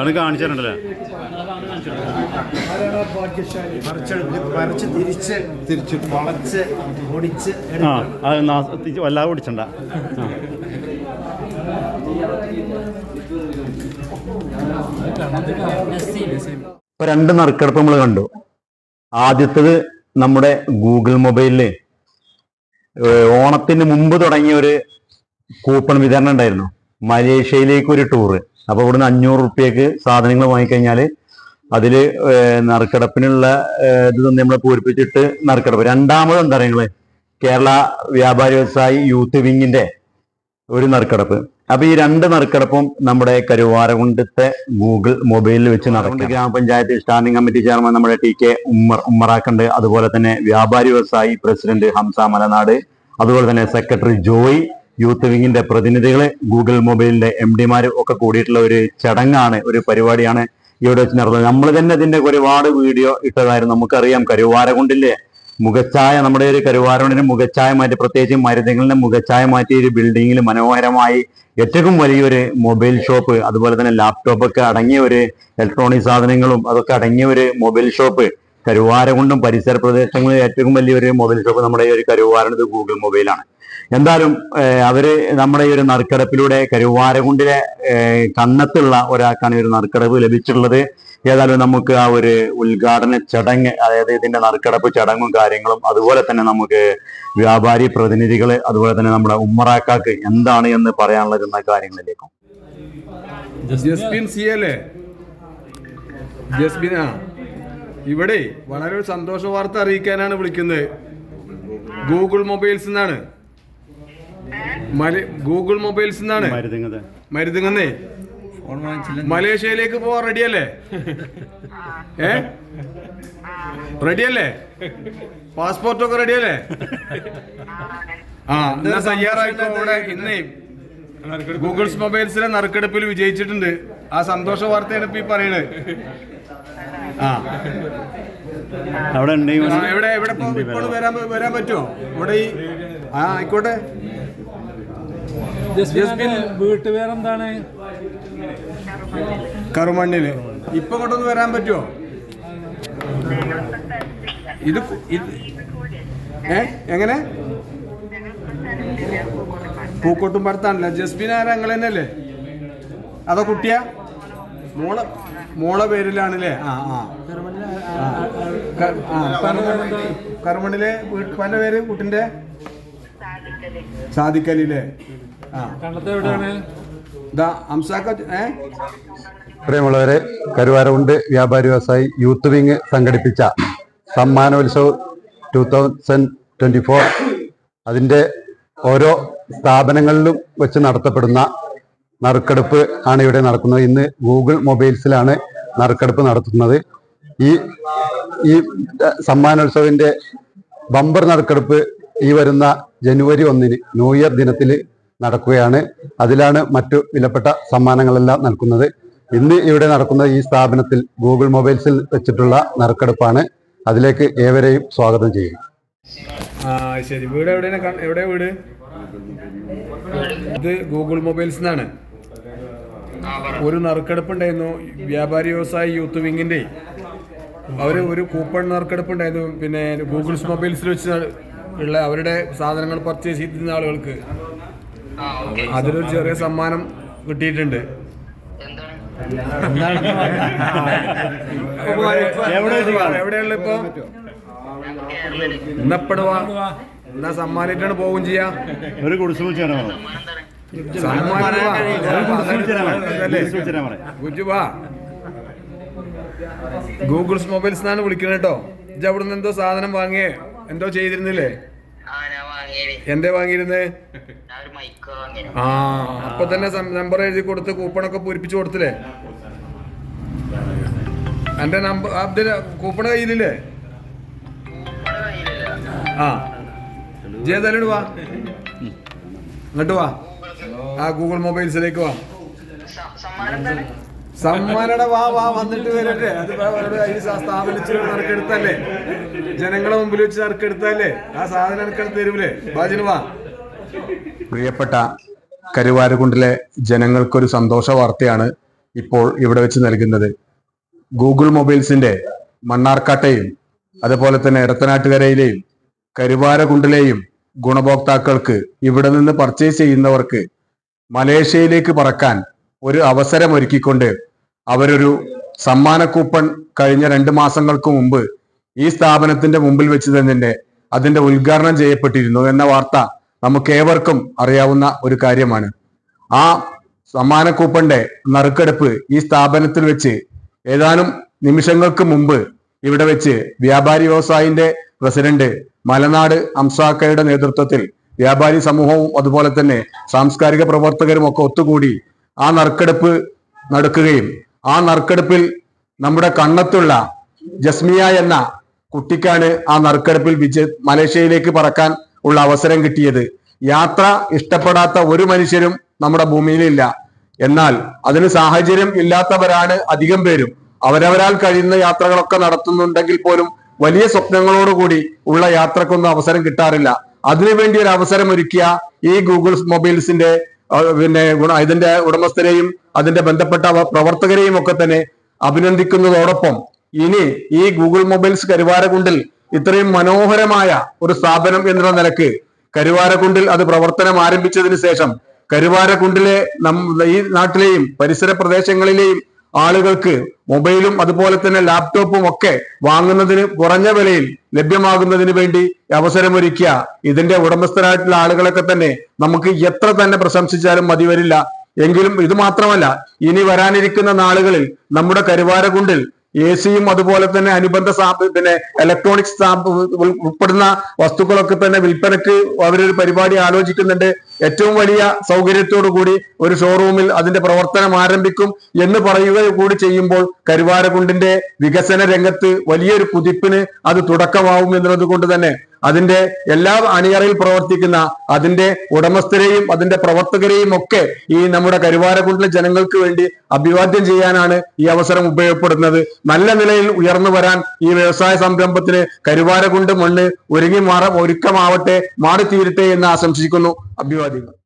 ആണ് കാണിച്ചിട്ടുണ്ടല്ലേ? ആരാണ് ഭാഗ്യശാലി വരച്ച് തിരിച്ച് തിരിച്ച് വളച്ച് ഓടിച്ച് ആ അത് വല്ലാതെ ഓടിച്ചണ്ട ഇപ്പൊ രണ്ട് നറുക്കെടുപ്പ് നമ്മൾ കണ്ടു. ആദ്യത്തത് നമ്മുടെ ഗൂഗിൾ മൊബൈലിൽ ഓണത്തിന് മുമ്പ് തുടങ്ങിയ ഒരു കൂപ്പൺ വിതരണം ഉണ്ടായിരുന്നു. മലേഷ്യയിലേക്ക് ഒരു ടൂറ് അപ്പൊ ഇവിടുന്ന് അഞ്ഞൂറ് റുപ്യക്ക് സാധനങ്ങൾ വാങ്ങിക്കഴിഞ്ഞാൽ അതിൽ നറുക്കെടുപ്പിനുള്ള ഇത് നമ്മൾ പൂരിപ്പിച്ചിട്ട് നറുക്കെടുപ്പ്. രണ്ടാമത് എന്താ പറയുക കേരള വ്യാപാരി വ്യവസായി യൂത്ത് വിങ്ങിന്റെ ഒരു നറുക്കെടുപ്പ്. അപ്പൊ ഈ രണ്ട് നറുക്കെടുപ്പും നമ്മുടെ കരുവാരകുണ്ടത്തെ ഗൂഗിൾ മൊബൈലിൽ വെച്ച് നടക്കും. ഗ്രാമപഞ്ചായത്ത് സ്റ്റാൻഡിംഗ് കമ്മിറ്റി ചെയർമാൻ നമ്മുടെ ടി കെ ഉമ്മർ ഉമ്മറാക്കണ്ട്. അതുപോലെ തന്നെ വ്യാപാരി വ്യവസായി പ്രസിഡന്റ് ഹംസ മലനാട്. അതുപോലെ തന്നെ സെക്രട്ടറി ജോയ്. യൂത്ത് വിങ്ങിന്റെ പ്രതിനിധികളെ ഗൂഗിൾ മൊബൈലിന്റെ എം ഡിമാര് ഒക്കെ കൂടിയിട്ടുള്ള ഒരു ചടങ്ങാണ് ഒരു പരിപാടിയാണ് ഇവിടെ വെച്ച് നടന്നത്. നമ്മൾ തന്നെ ഇതിന്റെ ഒരുപാട് വീഡിയോ ഇട്ടതായിരുന്നു. നമുക്കറിയാം കരുവാരകുണ്ടിലെ മുഖച്ഛായ നമ്മുടെ ഒരു കരുവാരകുണ്ടിന്റെ മുഖച്ഛായ മാറ്റി പ്രത്യേകിച്ച് മരുന്നുകളുടെ മുഖച്ഛായ മാറ്റി ഒരു ബിൽഡിങ്ങിൽ മനോഹരമായി ഏറ്റവും വലിയൊരു മൊബൈൽ ഷോപ്പ് അതുപോലെ തന്നെ ലാപ്ടോപ്പ് ഒക്കെ അടങ്ങിയ ഒരു ഇലക്ട്രോണിക് സാധനങ്ങളും അതൊക്കെ അടങ്ങിയ ഒരു മൊബൈൽ ഷോപ്പ് കരുവാരകുണ്ടും പരിസര പ്രദേശങ്ങളിൽ ഏറ്റവും വലിയൊരു മൊബൈൽ ഷോപ്പ് നമ്മുടെ ഒരു കരുവാരണത് ഗൂഗിൾ മൊബൈലാണ് എന്തായാലും അവർ നമ്മുടെ ഈ ഒരു നറുക്കെടുപ്പിലൂടെ കരുവാരകുണ്ടിലെ കണ്ണത്തുള്ള ഒരാൾക്കാണ് ഈ ഒരു നറുക്കെടുപ്പ് ലഭിച്ചിട്ടുള്ളത്. ഏതായാലും നമുക്ക് ആ ഒരു ഉദ്ഘാടന ചടങ്ങ് അതായത് ഇതിന്റെ നറുക്കെടുപ്പ് ചടങ്ങും കാര്യങ്ങളും അതുപോലെ തന്നെ നമുക്ക് വ്യാപാരി പ്രതിനിധികൾ അതുപോലെ തന്നെ നമ്മുടെ ഉമ്മറാക്കാക്ക് എന്താണ് എന്ന് പറയാനുള്ളത് എന്ന കാര്യങ്ങളിലേക്കും. ഇവിടെ വളരെ സന്തോഷ വാർത്ത അറിയിക്കാനാണ് വിളിക്കുന്നത്. ഗൂഗിൾ മൊബൈൽസ് എന്നാണ് ഗൂഗിൾ മൊബൈൽസ് എന്നാണ് മരുതുങ്ങത്. മരുതുങ്ങന്നേ. മലേഷ്യയിലേക്ക് പോവാൻ റെഡിയല്ലേ? ഏ? റെഡിയല്ലേ? പാസ്പോർട്ടൊക്കെ റെഡിയല്ലേ? ആ എന്നാ തയ്യാറായിക്കോ ഇവിടെ ഇന്നേ ഗൂഗിൾസ് മൊബൈൽസിലെ നറുക്കെടുപ്പിൽ വിജയിച്ചിട്ടുണ്ട്. ആ സന്തോഷ വാർത്തയാണ് ഇപ്പൊ ഈ പറയണത്. ആ. അവിടെ എവിടെ എവിടെ വരാൻ വരാൻ പറ്റുമോ? ഇവിടെ ഈ ആ ആയിക്കോട്ടെ. വീട്ടുപേരെന്താണ് കറുമണ്ണിൽ. ഇപ്പൊ ഇങ്ങോട്ടൊന്ന് വരാൻ പറ്റുമോ ഇത് ഇത് ഏ? എങ്ങനെ? പൂക്കോട്ടും പറത്താണല്ല ജസ്ബിൻ ആരാ? നിങ്ങൾ തന്നെയല്ലേ? അതോ കുട്ടിയാ? മോളെ മോളെ പേരിലാണല്ലേ? ആ ആ. കറുമണ്ണിലെ- വീട്ടുപ്പാന്റെ പേര്? കുട്ടിന്റെ? സാദിക്കലില്ലേ പ്രിയമുള്ളവരെ കരുവാരമുണ്ട് വ്യാപാരി വ്യവസായി യൂത്ത് വിങ് സംഘടിപ്പിച്ച സമ്മാനോത്സവ് ടു തൗസൻഡ് ട്വന്റി ഫോർ അതിന്റെ ഓരോ സ്ഥാപനങ്ങളിലും വെച്ച് നടത്തപ്പെടുന്ന നറുക്കെടുപ്പ് ആണ് ഇവിടെ നടക്കുന്നത്. ഇന്ന് ഗൂഗിൾ മൊബൈൽസിലാണ് നറുക്കെടുപ്പ് നടത്തുന്നത്. ഈ ഈ സമ്മാനോത്സവത്തിന്റെ സമ്മാനോത്സവിന്റെ ബമ്പർ നറുക്കെടുപ്പ് ഈ വരുന്ന ജനുവരി ഒന്നിന് ന്യൂ ഇയർ ദിനത്തിൽ നടക്കുകയാണ്. അതിലാണ് മറ്റു വിലപ്പെട്ട സമ്മാനങ്ങളെല്ലാം നൽകുന്നത്. ഇന്ന് ഇവിടെ നടക്കുന്ന ഈ സ്ഥാപനത്തിൽ ഗൂഗിൾ മൊബൈൽസിൽ വെച്ചിട്ടുള്ള നറുക്കെടുപ്പാണ്. അതിലേക്ക് ഏവരെയും സ്വാഗതം ചെയ്യും ശരി. വീട് എവിടെ വീട്? ഇത് ഗൂഗിൾ മൊബൈൽസ് എന്നാണ് ഒരു നറുക്കെടുപ്പ് ഉണ്ടായിരുന്നു വ്യാപാരി വ്യവസായി യൂത്ത് വിങ്ങിന്റെ അവർ ഒരു കൂപ്പൺ നറുക്കെടുപ്പ് ഉണ്ടായിരുന്നു പിന്നെ ഗൂഗിൾസ് മൊബൈൽസിൽ വെച്ച് ഉള്ള അവരുടെ സാധനങ്ങൾ പർച്ചേസ് ചെയ്തിരുന്ന ആളുകൾക്ക്. അതിലൊരു ചെറിയ സമ്മാനം കിട്ടിയിട്ടുണ്ട്. എവിടെയുള്ള ഇപ്പൊ? എന്നപ്പെടുവാ എന്നാ സമ്മാനിട്ടാണ് പോവും ചെയ്യാ. ഒരു കുടിശ്ശോ ഗൂഗിൾസ് മൊബൈൽസ് എന്നാണ് വിളിക്കുന്നത് കേട്ടോ. ഇത് അവിടുന്ന് എന്തോ സാധനം വാങ്ങിയേ? എന്തോ ചെയ്തിരുന്നില്ലേ? എന്തേ വാങ്ങിയിരുന്നേ? ആ അപ്പൊ തന്നെ നമ്പർ എഴുതി കൊടുത്ത് കൂപ്പണൊക്കെ പൂരിപ്പിച്ചു കൊടുത്തില്ലേ? എന്റെ നമ്പർ അതിന് കൂപ്പൺ കയ്യിലില്ലേ? ആ. ജേതാലും വാ. ഇങ്ങോട്ട് വാ. ആ ഗൂഗിൾ മൊബൈൽസിലേക്ക് വാ. സമ്മാനയുടെ വാ വാ വന്നിട്ട് വരട്ടെ. അത് ഈ സ്ഥാപനിച്ച് ജനങ്ങളെ മുമ്പിൽ വെച്ച് നറുക്കെടുത്തല്ലേ? ആ സാധനം എടുക്കാൻ തരൂലേ? ബാജിന് വാ. പ്രിയപ്പെട്ട കരുവാരക്കുണ്ടിലെ ജനങ്ങൾക്കൊരു സന്തോഷ വാർത്തയാണ് ഇപ്പോൾ ഇവിടെ വെച്ച് നൽകുന്നത്. ഗൂഗിൾ മൊബൈൽസിന്റെ മണ്ണാർക്കാട്ടെയും അതുപോലെ തന്നെ എടത്തനാട്ടുകരയിലെയും കരുവാരകുണ്ടിലെയും ഗുണഭോക്താക്കൾക്ക് ഇവിടെ നിന്ന് പർച്ചേസ് ചെയ്യുന്നവർക്ക് മലേഷ്യയിലേക്ക് പറക്കാൻ ഒരു അവസരം ഒരുക്കിക്കൊണ്ട് അവരൊരു സമ്മാന കൂപ്പൺ കഴിഞ്ഞ രണ്ട് മാസങ്ങൾക്ക് മുമ്പ് ഈ സ്ഥാപനത്തിന്റെ മുമ്പിൽ വെച്ച് തന്നെ അതിന്റെ ഉദ്ഘാടനം ചെയ്യപ്പെട്ടിരുന്നു എന്ന വാർത്ത നമുക്ക് ഏവർക്കും അറിയാവുന്ന ഒരു കാര്യമാണ്. ആ സമ്മാന കൂപ്പന്റെ നറുക്കെടുപ്പ് ഈ സ്ഥാപനത്തിൽ വെച്ച് ഏതാനും നിമിഷങ്ങൾക്ക് മുമ്പ് ഇവിടെ വെച്ച് വ്യാപാരി വ്യവസായിന്റെ പ്രസിഡന്റ് മലനാട് അംസാക്കയുടെ നേതൃത്വത്തിൽ വ്യാപാരി സമൂഹവും അതുപോലെ തന്നെ സാംസ്കാരിക പ്രവർത്തകരും ഒക്കെ ഒത്തുകൂടി ആ നറുക്കെടുപ്പ് നടക്കുകയും ആ നറുക്കെടുപ്പിൽ നമ്മുടെ കണ്ണത്തുള്ള ജസ്മിയ എന്ന കുട്ടിക്കാണ് ആ നറുക്കെടുപ്പിൽ വിജയ മലേഷ്യയിലേക്ക് പറക്കാൻ ഉള്ള അവസരം കിട്ടിയത്. യാത്ര ഇഷ്ടപ്പെടാത്ത ഒരു മനുഷ്യരും നമ്മുടെ ഭൂമിയിലില്ല. എന്നാൽ അതിന് സാഹചര്യം ഇല്ലാത്തവരാണ് അധികം പേരും. അവരവരാൽ കഴിയുന്ന യാത്രകളൊക്കെ നടത്തുന്നുണ്ടെങ്കിൽ പോലും വലിയ സ്വപ്നങ്ങളോടുകൂടി ഉള്ള യാത്രക്കൊന്നും അവസരം കിട്ടാറില്ല. അതിനുവേണ്ടി ഒരു അവസരം ഒരുക്കിയ ഈ ഗൂഗിൾ മൊബൈൽസിന്റെ പിന്നെ ഗുണ ഇതിന്റെ ഉടമസ്ഥരെയും അതിന്റെ ബന്ധപ്പെട്ട പ്രവർത്തകരെയും ഒക്കെ തന്നെ അഭിനന്ദിക്കുന്നതോടൊപ്പം ഇനി ഈ ഗൂഗിൾ മൊബൈൽസ് കരുവാരകുണ്ടിൽ ഇത്രയും മനോഹരമായ ഒരു സ്ഥാപനം എന്നുള്ള നിലയ്ക്ക് കരുവാരക്കുണ്ടിൽ അത് പ്രവർത്തനം ആരംഭിച്ചതിന് ശേഷം കരുവാരക്കുണ്ടിലെ നം ഈ നാട്ടിലെയും പരിസര പ്രദേശങ്ങളിലെയും ആളുകൾക്ക് മൊബൈലും അതുപോലെ തന്നെ ലാപ്ടോപ്പും ഒക്കെ വാങ്ങുന്നതിന് കുറഞ്ഞ വിലയിൽ ലഭ്യമാകുന്നതിന് വേണ്ടി അവസരമൊരുക്കിയ ഇതിന്റെ ഉടമസ്ഥരായിട്ടുള്ള ആളുകളൊക്കെ തന്നെ നമുക്ക് എത്ര തന്നെ പ്രശംസിച്ചാലും മതി വരില്ല. എങ്കിലും ഇത് മാത്രമല്ല ഇനി വരാനിരിക്കുന്ന നാളുകളിൽ നമ്മുടെ കരുവാരകുണ്ടിൽ എ സിയും അതുപോലെ തന്നെ അനുബന്ധ പിന്നെ ഇലക്ട്രോണിക്സ് ഉൾപ്പെടുന്ന വസ്തുക്കളൊക്കെ തന്നെ വിൽപ്പനക്ക് അവരൊരു പരിപാടി ആലോചിക്കുന്നുണ്ട്. ഏറ്റവും വലിയ സൗകര്യത്തോടു കൂടി ഒരു ഷോറൂമിൽ അതിന്റെ പ്രവർത്തനം ആരംഭിക്കും എന്ന് പറയുക കൂടി ചെയ്യുമ്പോൾ കരുവാരക്കുണ്ടിന്റെ വികസന രംഗത്ത് വലിയൊരു കുതിപ്പിന് അത് തുടക്കമാവും എന്നുള്ളത് കൊണ്ട് തന്നെ അതിന്റെ എല്ലാ അണിയറയിൽ പ്രവർത്തിക്കുന്ന അതിന്റെ ഉടമസ്ഥരെയും അതിന്റെ പ്രവർത്തകരെയും ഒക്കെ ഈ നമ്മുടെ കരുവാരക്കുണ്ടിലെ ജനങ്ങൾക്ക് വേണ്ടി അഭിവാദ്യം ചെയ്യാനാണ് ഈ അവസരം ഉപയോഗപ്പെടുന്നത്. നല്ല നിലയിൽ ഉയർന്നു വരാൻ ഈ വ്യവസായ സംരംഭത്തിന് കരുവാരക്കുണ്ട് മണ്ണ് ഒരുങ്ങി മാറ ഒരുക്കമാവട്ടെ മാറിത്തീരട്ടെ എന്ന് ആശംസിക്കുന്നു. അഭിവാദ്യങ്ങൾ